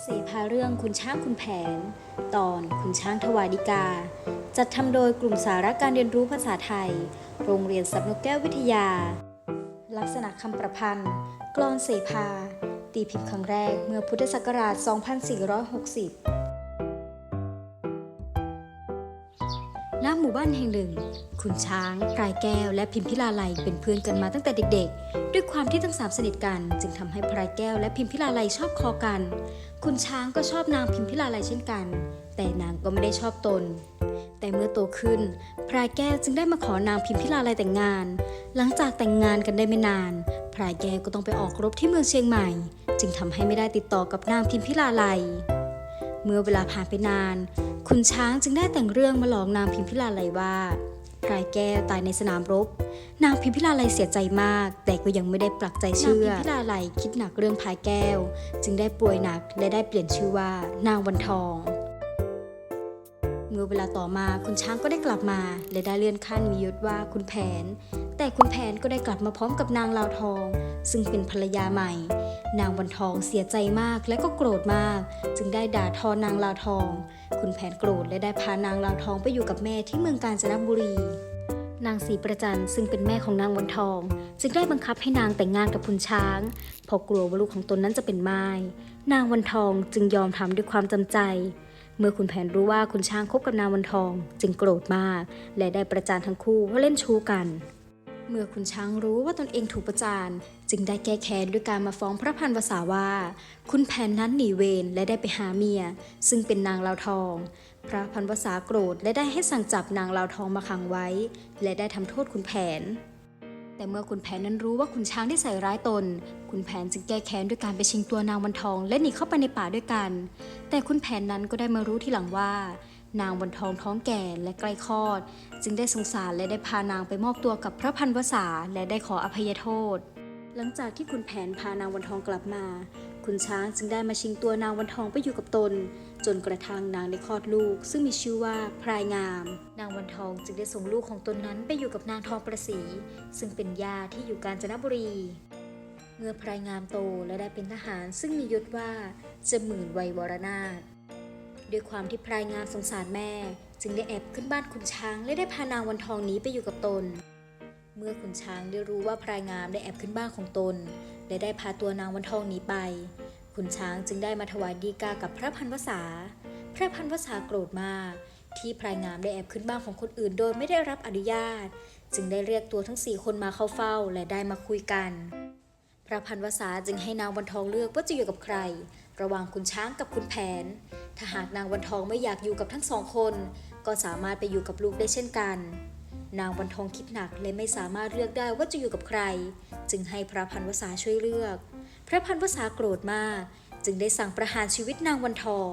เสภาเรื่องคุณช้างคุณแผน ตอนคุณช้างทวาริกา จัดทำโดยกลุ่มสาระการเรียนรู้ภาษาไทย โรงเรียนสับนกแก้ววิทยา ลักษณะคำประพันธ์ กลอนเสภาตีพิมพ์ครั้งแรกเมื่อพุทธศักราช 2460 ณหมู่บ้านแห่งหนึ่ง คุณช้างปลายแก้ว และพิมพิลาไลยเป็นเพื่อนกันมาตั้งแต่เด็กๆ ด้วยความที่ทั้งสามสนิทกัน จึงทำให้พลายแก้วและพิมพิลาไลยชอบคอกัน คุณช้างก็ชอบนางพิมพิลาไลยเช่นกัน แต่นางก็ไม่ได้ชอบตน แต่เมื่อโตขึ้นพลายแก้วจึงได้มาขอนางพิมพิลาไลยแต่งงาน หลังจากแต่งงานกันได้ไม่นานพลายแก้วก็ต้องไปออกรบที่เมืองเชียงใหม่ จึงทำให้ไม่ได้ติดต่อกับนางพิมพิลาไลยเมื่อเวลาผ่านไปนาน คุณช้างจึงได้แต่งเรื่องมาหลอกนางพิมพิลาไลว่าพรายแก้วตายในสนามรบ นางพิมพิลาไลเสียใจมาก แต่ก็ยังไม่ได้ปลักใจเชื่อนางพิมพิลาไลคิดหนักเรื่องพรายแก้ว จึงได้ป่วยหนักและได้เปลี่ยนชื่อว่านางวันทอง เมื่อเวลาต่อมาคุณช้างก็ได้กลับมา และได้เลื่อนขั้นมียศว่าคุณแผน แต่คุณแผนก็ได้กลับมาพร้อมกับนางลาวทอง ซึ่งเป็นภรรยาใหม่ นางวันทองเสียใจมากและก็โกรธมาก จึงได้ด่าทอนางลาวทอง คุณแผนโกรธและได้พานางลาวทองไปอยู่กับแม่ที่เมืองกาญจนบุรี นางศรีประจันซึ่งเป็นแม่ของนางวันทอง จึงได้บังคับให้นางแต่งงานกับคุณช้างเพราะกลัวว่าลูกของตนนั้นจะเป็นไม้นางวันทองจึงยอมทำด้วยความจำใจ เมื่อคุณแผนรู้ว่าคุณช้างคบกับนางวันทอง จึงโกรธมาก และได้ประจานทั้งคู่ว่าเล่นชู้กัน เมื่อคุณช้างรู้ว่าตนเองถูกประจานจึงได้แก้แค้นด้วยการมาฟ้องพระพันวษาว่า คุณแผนนั้นหนีเวรและได้ไปหาเมีย ซึ่งเป็นนางลาวทอง พระพันวษาโกรธและได้ให้สั่งจับนางลาวทองมาขังไว้ และได้ทำโทษคุณแผน แต่เมื่อคุณแผนนั้นรู้ว่าคุณช้างได้ใส่ร้ายตนคุณแผนจึงแก้แค้นด้วยการไปชิงตัวนางวันทอง และหนีเข้าไปในป่าด้วยกัน แต่คุณแผนนั้นก็ได้มารู้ทีหลังว่า นางวันทองท้องแก่และใกล้คลอด จึงได้สงสารและได้พานางไปมอบตัวกับพระพันวษาและได้ขออภัยโทษ หลังจากที่คุณแผนพานางวันทองกลับมา คุณช้างจึงได้มาชิงตัวนางวันทองไปอยู่กับตน จนกระทั่งนางได้คลอดลูก ซึ่งมีชื่อว่าพรายงาม นางวันทองจึงได้ส่งลูกของตนนั้นไปอยู่กับนางทองประสี ซึ่งเป็นย่าที่อยู่กาญจนบุรี เมื่อพรายงามโตและได้เป็นทหารซึ่งมียศว่าเจะหมื่นวัยวรนาถด้วยความที่พรายงามสงสารแม่ จึงได้แอบขึ้นบ้านขุนช้างและได้พานางวันทองหนี้ไปอยู่กับตน เมื่อขุนช้างได้รู้ว่าพรายงามได้แอบขึ้นบ้านของตน และได้พาตัวนางวันทองหนีไป ขุนช้างจึงได้มาถวายดีกากับพระพันวษา พระพันวษาโกรธมาก ที่พรายงามได้แอบขึ้นบ้านของคนอื่นโดยไม่ได้รับอนุญาต จึงได้เรียกตัวทั้งสี่คนมาเข้าเฝ้าและได้มาคุยกัน พระพันวษาจึงให้นางวันทองเลือกว่าจะอยู่กับใคร ระหว่างคุณช้างกับคุณแผน ถ้าหากนางวันทองไม่อยากอยู่กับทั้งสองคน ก็สามารถไปอยู่กับลูกได้เช่นกันนางวันทองคิดหนักและไม่สามารถเลือกได้ว่าจะอยู่กับใคร จึงให้พระพันวษาช่วยเลือก พระพันวษาโกรธมาก จึงได้สั่งประหารชีวิตนางวันทอง